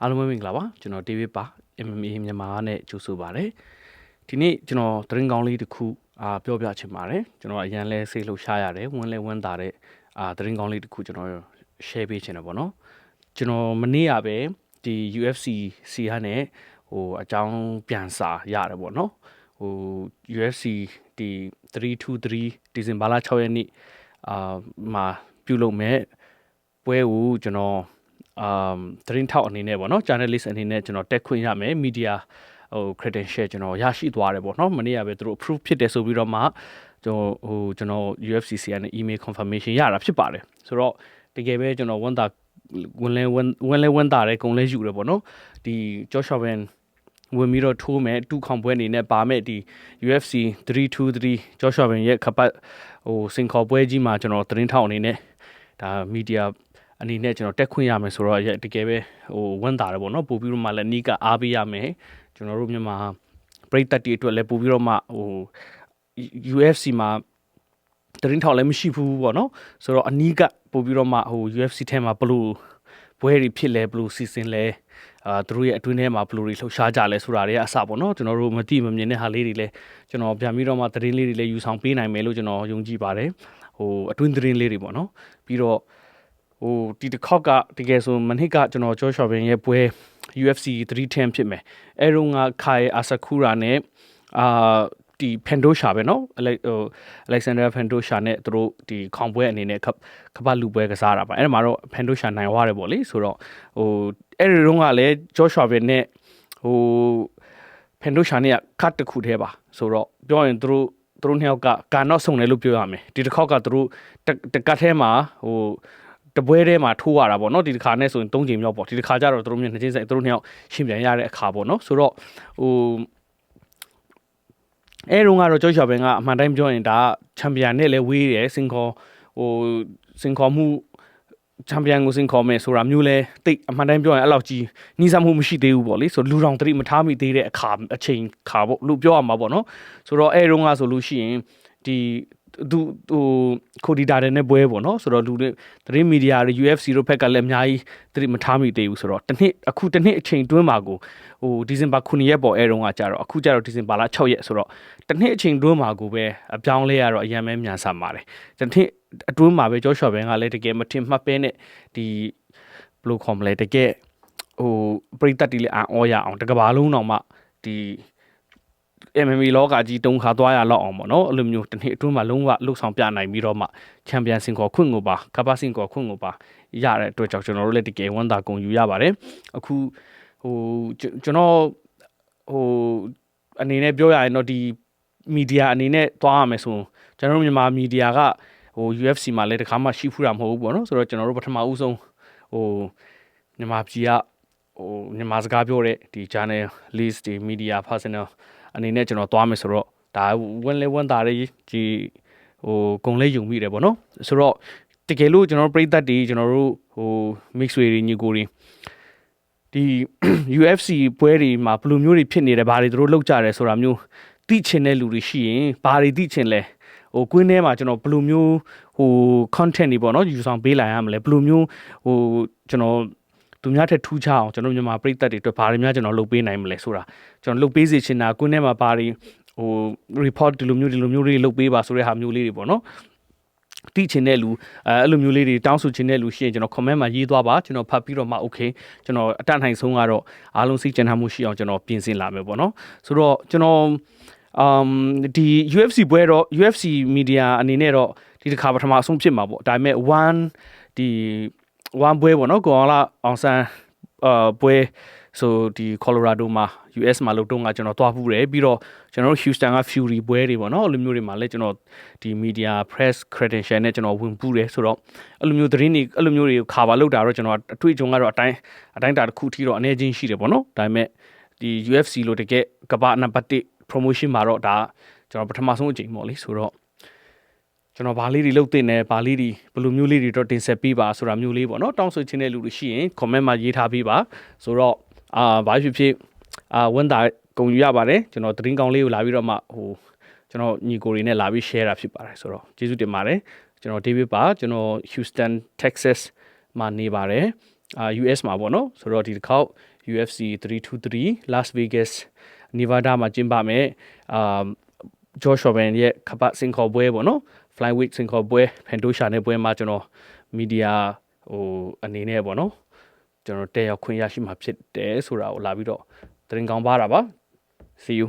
အားလုံးပဲမင်္ဂလာပါကျွန်တော် David ပါ MMA မြန်မာနဲ့ကြိုဆိုပါရစေဒီနေ့ကျွန်တော်သတင်းကောင်းလေးတစ်ခုအာပြောပြချင်ပါတယ်ကျွန်တော်အရန်လဲစိတ်လှုပ်ရှားရတယ်ဝန်းလဲဝန်းတာတဲ့အာသတင်းကောင်းလေးတစ်ခုကျွန်တော် share ပေးချင်တယ်ပေါ့နော်ကျွန်တော်မနေ့ကပဲဒီ UFC စီဟာနဲ့ဟိုအကြောင်းပြန်စာရတယ်ပေါ့နော်ဟို UFC ဒီ323ဒီဇင်ဘာလ6ရက်နေ့အာမှာပြုလုပ်မဲ့ပွဲကိုကျွန်တော် အမ်သတင်းထောက်အနေနဲ့ပေါ့နော် journalist အနေနဲ့ကျွန်တော်တက်ခွင့်ရမယ် media ဟို credential ကျွန်တော်ရရှိသွားတယ်ပေါ့နော်မနေ့ကပဲသူတို့ approve ဖြစ်တယ်ဆိုပြီးတော့မှကျွန်တော်ဟိုကျွန်တော် UFCC ကနေ email confirmation ရတာဖြစ်ပါတယ်ဆိုတော့တကယ်ပဲကျွန်တော်ဝန်တာဝင်လဲဝင်ဝင်လဲဝန်တာတယ်ကုံလဲယူတယ်ပေါ့နော်ဒီ Joshua Ben ဝင်ပြီးတော့ထိုးမယ်တူခေါင်ပွဲအနေနဲ့ပါမယ်ဒီ UFC 323 Joshua Ben ရဲ့ခပတ်ဟိုစင်ခေါ်ပွဲကြီးမှာကျွန်တော်သတင်းထောက်အနေနဲ့ဒါ media အနေနဲ့ကျွန်တော်တက်ခွင့်ရမယ်ဆိုတော့တကယ်ပဲဟိုဝန်တာတယ်ပေါ့နော်ပို့ပြီးတော့မှလည်းနီးကအားပေးရမယ်ကျွန်တော်တို့မြန်မာပရိသတ်တွေအတွက်လည်းပို့ပြီးတော့မှဟို UFC မှာတရင်ထောက်လည်းမရှိဘူးပေါ့နော်ဆိုတော့အနီးကပို့ပြီးတော့မှဟို UFC ထဲမှာဘလို့ဘွဲတွေဖြစ်လဲဘလို့စီစဉ်လဲအာသူတို့ရဲ့အတွင်းထဲမှာဘလို့တွေလှုပ်ရှားကြလဲဆိုတာတွေကအစပေါ့နော်ကျွန်တော်တို့မသိမမြင်တဲ့ဟာလေးတွေလည်းကျွန်တော်ပြန်ပြီးတော့မှသတင်းလေးတွေလည်းယူဆောင်ပေးနိုင်မယ်လို့ကျွန်တော်ယုံကြည်ပါတယ်ဟိုအတွင်းသတင်းလေးတွေပေါ့နော်ပြီးတော့ ဟိုဒီတစ်ခေါက်ကတကယ်ဆိုမနှစ်ကကျွန်တော်ဂျော့ရှော့ဘင်ရဲ့ပွဲ UFC 310ဖြစ်မယ်အဲတော့ငါခိုင်အာဆာခူရာနဲ့အာဒီဖန်ဒိုရှာပဲเนาะအလိုက်ဟိုအလက်ဆန်ဒရာဖန်ဒိုရှာနဲ့သူတို့ဒီခေါင်ပွဲအနေနဲ့ကကပတ်လူပွဲကစားတာပါအဲ့ဒါမှာတော့ဖန်ဒိုရှာနိုင်သွားတယ်ပေါ့လေဆိုတော့ဟိုအဲ့ဒီတော့ကလည်းဂျော့ရှော့ဘင်နဲ့ဟိုဖန်ဒိုရှာနဲ့ကတ်တစ်ခုတည်းပါဆိုတော့ပြောရင်သူတို့သူတို့နှစ်ယောက်ကကာနော့ဆုံတယ်လို့ပြောရမယ်ဒီတစ်ခေါက်ကသူတို့တကတ်ထဲမှာဟို တပွဲထဲမှာထိုးရတာပေါ့နော်ဒီတစ်ခါနဲ့ဆိုရင်၃ချိန်မြောက်ပေါ့ဒီတစ်ခါကျတော့သူတို့မျိုးနှစ်ချင်းစိတ်သူတို့နှစ်ယောက်ရှင်းပြန်ရတဲ့အခါပေါ့နော်ဆိုတော့ဟိုအဲတုန်းကတော့ကျော်ချော်ဘင်ကအမှန်တိုင်းပြောရင်ဒါချန်ပီယံနဲ့လည်းဝေးတယ်စင်ခေါ်ဟိုစင်ခေါ်မှုချန်ပီယံကိုစင်ခေါ်မယ်ဆိုတာမျိုးလဲတိတ်အမှန်တိုင်းပြောရင်အဲ့လောက်ကြီးနှီးစပ်မှုမရှိသေးဘူးပေါ့လေဆိုလူတော်တတိမထားမိသေးတဲ့အခါအချိန်ခါပေါ့လို့ပြောရမှာပေါ့နော်ဆိုတော့အဲတုန်းကဆိုလို့ရှိရင်ဒီ သူဟိုခိုဒီတာတဲ့နဲ့ပွဲပေါ့နော်ဆိုတော့လူတွေသတင်းမီဒီယာတွေ UFC တို့ဘက်ကလည်းအများကြီးသတိမထားမိသေးဘူးဆိုတော့တစ်နှစ်အခုတစ်နှစ်အချိန်တွင်းမှာကိုဟိုဒီဇင်ဘာ9ရက်ပေါ်အဲတုန်းကကြာတော့အခုကြာတော့ဒီဇင်ဘာလ6ရက်ဆိုတော့တစ်နှစ်အချိန်တွင်းမှာကိုပဲအပြောင်းလဲရတော့အရင်မဲမြန်ဆန်ပါတယ်တစ်နှစ်အတွင်းမှာပဲကျော်ရှော့ဘန်ကလည်းတကယ်မထင်မှတ်ပဲနဲ့ဒီဘလိုခေါ်မလဲတကယ်ဟိုပရိသတ်တီလည်းအံ့ဩရအောင်တကဘာလုံးတော့မှဒီ MMA လောကကြီးတုံးခါသွားရလောက်အောင်ပေါ့နော်အဲ့လိုမျိုးတစ်နှစ်အတွင်းမှာလုံးဝလှုပ်ဆောင်ပြနိုင်ပြီးတော့မှချန်ပီယံစင်ကောခွင့်ကိုပါကပ္ပစင်ကောခွင့်ကိုပါရတဲ့အတွက်ကြောင့်ကျွန်တော်တို့လည်းတကယ်ဝမ်းသာဂုဏ်ယူရပါတယ်အခုဟိုကျွန်တော်ဟိုအနေနဲ့ပြောရရင်တော့ဒီမီဒီယာအနေနဲ့သွားရမယ်ဆိုကျွန်တော်တို့မြန်မာမီဒီယာကဟို UFC မှာလည်းတခါမှရှိဖူးတာမဟုတ်ဘူးပေါ့နော်ဆိုတော့ကျွန်တော်တို့ပထမဦးဆုံးဟိုမြန်မာပြည်ကဟိုမြန်မာစကားပြောတဲ့ဒီ channel list ဒီ media personal အနေနဲ့ကျွန်တော်သွားမယ်ဆိုတော့ဒါဝင်လဲဝင်တာတွေဒီဟိုဂုံလေးယုံမိတယ်ပေါ့နော်ဆိုတော့တကယ်လို့ကျွန်တော်တို့ပြည်သက်တွေကျွန်တော်တို့ဟို mix တွေညီကိုတွေဒီ UFC ပွဲတွေမှာဘယ်လိုမျိုးတွေဖြစ်နေတယ်ဘာတွေသူတို့လောက်ကြတယ်ဆိုတာမျိုးသိချင်တဲ့လူတွေရှိရင်ဘာတွေသိချင်လဲဟိုကွင်းထဲမှာကျွန်တော်ဘယ်လိုမျိုးဟို content တွေပေါ့နော်ယူဆောင်ပေးလိုက်ရမလဲဘယ်လိုမျိုးဟိုကျွန်တော် သူများထက်ထူးခြားအောင်ကျွန်တော်မြန်မာပြည်သက်တွေအတွက်ဘာတွေများကျွန်တော်လုပ်ပေးနိုင်မလဲဆိုတာကျွန်တော်လုပ်ပေးစေချင်တာကွင်းထဲမှာဘာတွေဟို report ဒီလိုမျိုးဒီလိုမျိုးတွေလုပ်ပေးပါဆိုတဲ့ဟာမျိုးလေးတွေပေါ့နော်တိချင်တဲ့လူအဲအဲ့လိုမျိုးလေးတွေတောင်းဆိုချင်တဲ့လူရှိရင်ကျွန်တော် comment မှာရေးသွားပါကျွန်တော်ဖတ်ပြီးတော့မှ okay ကျွန်တော်အတတ်နိုင်ဆုံးကတော့အားလုံးစိတ်ကြံထားမှုရှိအောင်ကျွန်တော်ပြင်ဆင်လာမယ်ပေါ့နော်ဆိုတော့ကျွန်တော် um ဒီ UFC ပွဲတော့ UFC media အနေနဲ့တော့ဒီတစ်ခါပထမဆုံးဖြစ်မှာပေါ့ဒါပေမဲ့1ဒီ one ပွဲပေါ့နော်ကိုအောင်လာအောင်ဆန်းအာပွဲဆိုဒီ Colorado မှာ US မှာလို့တုန်းကကျွန်တော်သွားဖူးတယ်ပြီးတော့ကျွန်တော်တို့ Houston က Fury ပွဲတွေပေါ့နော်အဲ့လိုမျိုးတွေမှာလည်းကျွန်တော်ဒီ media press credential နဲ့ကျွန်တော်ဝင်ပူးတယ်ဆိုတော့အဲ့လိုမျိုးသတင်းတွေအဲ့လိုမျိုးတွေခါပါလောက်တာတော့ကျွန်တော်အတွေ့အကြုံကတော့အတိုင်းအတိုင်းတာတစ်ခုထိတော့အနေချင်းရှိတယ်ပေါ့နော်ဒါပေမဲ့ဒီ UFC လို့တကယ်ကမ္ဘာနံပါတ်1 promotion မှာတော့ဒါကျွန်တော်ပထမဆုံးအကြိမ်ပေါ့လေဆိုတော့ ကျွန်တော်ဘာလေးတွေလုပ်တင်တယ်ဘာလေးတွေဘယ်လိုမျိုးလေးတွေတော့တင်ဆက်ပေးပါဆိုတာမျိုးလေးပေါ့နော်တောင်းဆိုချင်တဲ့လူတွေရှိရင် comment မှာရေးထားပေးပါဆိုတော့အာဘာဖြစ်ဖြစ်အာဝန်တာဂုံယူရပါတယ်ကျွန်တော်သတင်းကောင်းလေးကိုလာပြီးတော့မှဟိုကျွန်တော်ညီကိုတွေနဲ့လာပြီး share တာဖြစ်ပါတယ်ဆိုတော့ကျေးဇူးတင်ပါတယ်ကျွန်တော် David ပါကျွန်တော် Houston Texas မှာနေပါတယ်အာ US မှာပေါ့နော်ဆိုတော့ဒီတစ်ခေါက် UFC 323 Las Vegas Nevada မှာကျင်းပမယ်အာ Josh Foreman ရဲ့ခပတ်စင်ခေါ်ပွဲပေါ့နော် flyweight စင်ခေါ်ပွဲဖန်တိုရှာတဲ့ပွဲမှာကျွန်တော်မီဒီယာဟိုအနေနဲ့ပေါ့နော်ကျွန်တော်တက်ရောက်ခွင့်ရရှိမှာဖြစ်တယ်ဆိုတာကိုလာပြီးတော့သတင်းကောင်းပါတာပါ see you